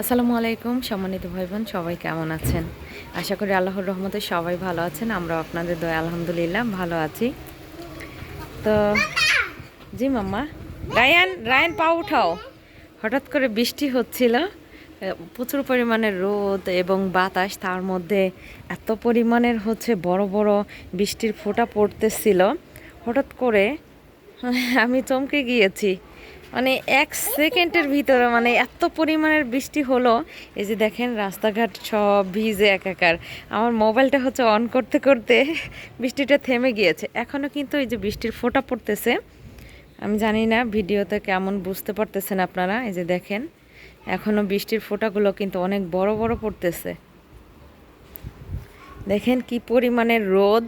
আসসালামু আলাইকুম, সম্মানিত ভাই বোন সবাই কেমন আছেন? আশা করি আল্লাহর রহমতে সবাই ভালো আছেন আমরা আপনাদের দয়া আলহামদুলিল্লাহ ভালো আছি। তো, জি মাম্মা, রায়ান রায়ান পা উঠাও। হঠাৎ করে বৃষ্টি হচ্ছিল প্রচুর পরিমাণে রোদ এবং বাতাস, তার মধ্যে এত পরিমাণের হচ্ছে বড় বড় বৃষ্টির ফোঁটা পড়তেছিল। হঠাৎ করে আমি চমকে গিয়েছি। মানে এক সেকেন্ডের ভিতরে মানে এত পরিমাণের বৃষ্টি হলো, এই যে দেখেন রাস্তাঘাট সব ভিজে একাকার। আমার মোবাইলটা হচ্ছে অন করতে করতে বৃষ্টিটা থেমে গিয়েছে। এখনও কিন্তু এই যে বৃষ্টির ফোঁটা পড়তেছে। আমি জানি না ভিডিওতে কেমন বুঝতে পারতেছেন আপনারা, এই যে দেখেন এখনও বৃষ্টির ফোঁটাগুলো কিন্তু অনেক বড় বড় পড়তেছে। দেখেন কি পরিমাণের রোদ,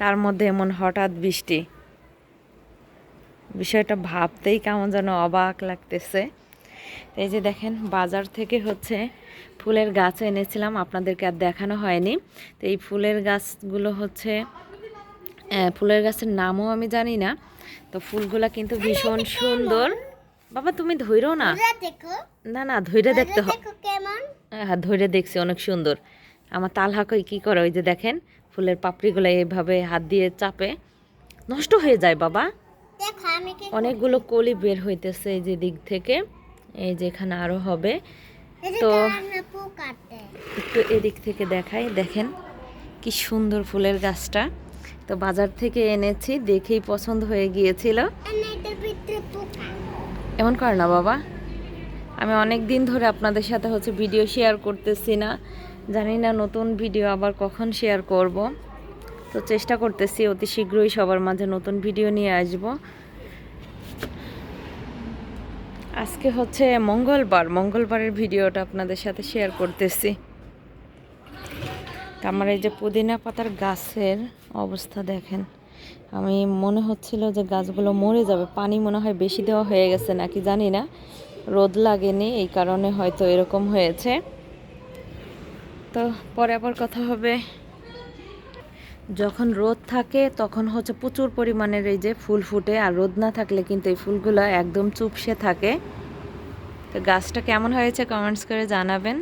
তার মধ্যে এমন হঠাৎ বৃষ্টি। বিষয়টা ভাবতেই কেমন যেন অবাক লাগতেছে। এই যে দেখেন বাজার থেকে হচ্ছে ফুলের গাছ এনেছিলাম আপনাদেরকে আর দেখানো হয়নি। তো এই ফুলের গাছগুলো হচ্ছে ফুলের গাছের নামও আমি জানি না। তো ফুলগুলা কিন্তু ভীষণ সুন্দর। বাবা তুমি ধৈরো না। না না ধৈর্য দেখতে হয় দেখো হ্যাঁ ধৈর্য দেখছি অনেক সুন্দর। আমার তালহা কই কী করে? ওই যে দেখেন ফুলের পাপড়িগুলো এইভাবে হাত দিয়ে চাপে। নষ্ট হয়ে যায় বাবা। অনেকগুলো কলি বের হইতেছে এই যে দিক থেকে এই যে এখানে আরও হবে। তো- একটু এদিক থেকে দেখাই দেখেন কি সুন্দর ফুলের গাছটা। তো বাজার থেকে এনেছি দেখেই পছন্দ হয়ে গিয়েছিল। এমন করে না বাবা। আমি অনেক দিন ধরে আপনাদের সাথে হচ্ছে ভিডিও শেয়ার করতেছি না। জানি না নতুন ভিডিও আবার কখন শেয়ার করব। তো চেষ্টা করতেছি অতি শীঘ্রই সবার মাঝে নতুন ভিডিও নিয়ে আসব। আজকে হচ্ছে মঙ্গলবার। মঙ্গলবারের ভিডিওটা আপনাদের সাথে শেয়ার করতেছি। আমার এই যে পুদিনা পাতার গাছের অবস্থা দেখেন। আমি মনে হচ্ছিল যে গাছগুলো মরে যাবে। পানি মনে হয় বেশি দেওয়া হয়ে গেছে নাকি জানি না। রোদ লাগেনি, এই কারণে হয়তো এরকম হয়েছে। তো পরে আবার কথা হবে। যখন রোদ থাকে, তখন হচ্ছে প্রচুর পরিমাণের এই যে ফুল ফুটে, আর রোদ না থাকলে কিন্তু এই ফুলগুলো একদম চুপসে থাকে। তো গাছটা কেমন হয়েছে কমেন্টস করে জানাবেন।